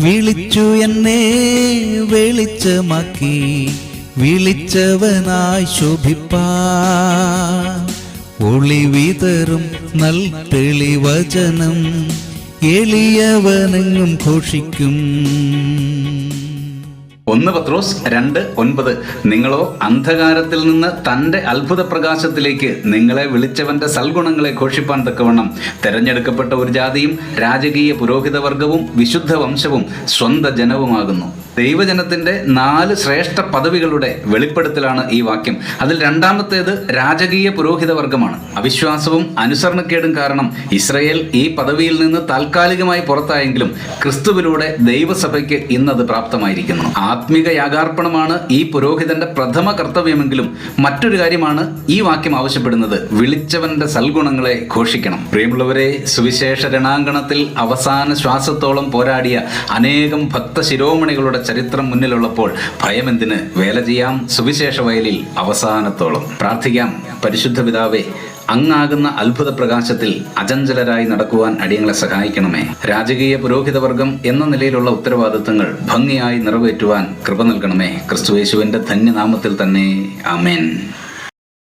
വിളിച്ചു എന്നെ വെളിച്ചമാക്കി. വിളിച്ചവനായി ശോഭിപ്പാ. ഒളിവിതറും നൽ തെളിവചനം എളിയവനെങ്ങും ഘോഷിക്കും. ഒന്ന് പത്രോസ് രണ്ട് ഒൻപത്. നിങ്ങളോ അന്ധകാരത്തിൽ നിന്ന് തന്റെ അത്ഭുത പ്രകാശത്തിലേക്ക് നിങ്ങളെ വിളിച്ചവന്റെ സൽഗുണങ്ങളെ ഘോഷിപ്പാൻ തക്കവണ്ണം തെരഞ്ഞെടുക്കപ്പെട്ട ഒരു ജാതിയും രാജകീയ പുരോഹിത വർഗവും വിശുദ്ധ വംശവും സ്വന്ത ജനവുമാകുന്നു ദൈവജനത്തിന്റെ നാല് ശ്രേഷ്ഠ പദവികളുടെ വെളിപ്പെടുത്തലാണ് ഈ വാക്യം. അതിൽ രണ്ടാമത്തേത് രാജകീയ പുരോഹിത വർഗമാണ്. അവിശ്വാസവും അനുസരണക്കേടും കാരണം ഇസ്രയേൽ ഈ പദവിയിൽ നിന്ന് താൽക്കാലികമായി പുറത്തായെങ്കിലും ക്രിസ്തുവിലൂടെ ദൈവസഭയ്ക്ക് ഇന്നത് പ്രാപ്തമായിരിക്കുന്നു. ആത്മീക യാഗാർപ്പണമാണ് ഈ പുരോഹിതന്റെ പ്രഥമ കർത്തവ്യമെങ്കിലും മറ്റൊരു കാര്യമാണ് ഈ വാക്യം ആവശ്യപ്പെടുന്നത്. വിളിച്ചവന്റെ സൽഗുണങ്ങളെ ഘോഷിക്കണം. പ്രിയമുള്ളവരെ സുവിശേഷ രണാങ്കണത്തിൽ അവസാന ശ്വാസത്തോളം പോരാടിയ അനേകം ഭക്ത ശിരോമണികളുടെ ചരിത്രം മുന്നിലുള്ളപ്പോൾ ഭയമെന്തിന്? വേല ചെയ്യാം. സുവിശേഷ വയലിൽ അവസാനത്തോളം. പ്രാർത്ഥിക്കാം. പരിശുദ്ധ പിതാവേ അങ്ങാകുന്ന അത്ഭുത പ്രകാശത്തിൽ അചഞ്ചലരായി നടക്കുവാൻ അടിയങ്ങളെ സഹായിക്കണമേ. രാജകീയ പുരോഹിതവർഗം എന്ന നിലയിലുള്ള ഉത്തരവാദിത്തങ്ങൾ ഭംഗിയായി നിറവേറ്റുവാൻ കൃപ നൽകണമേ. ക്രിസ്തുയേശുവിന്റെ ധന്യനാമത്തിൽ തന്നെ. ആമേൻ.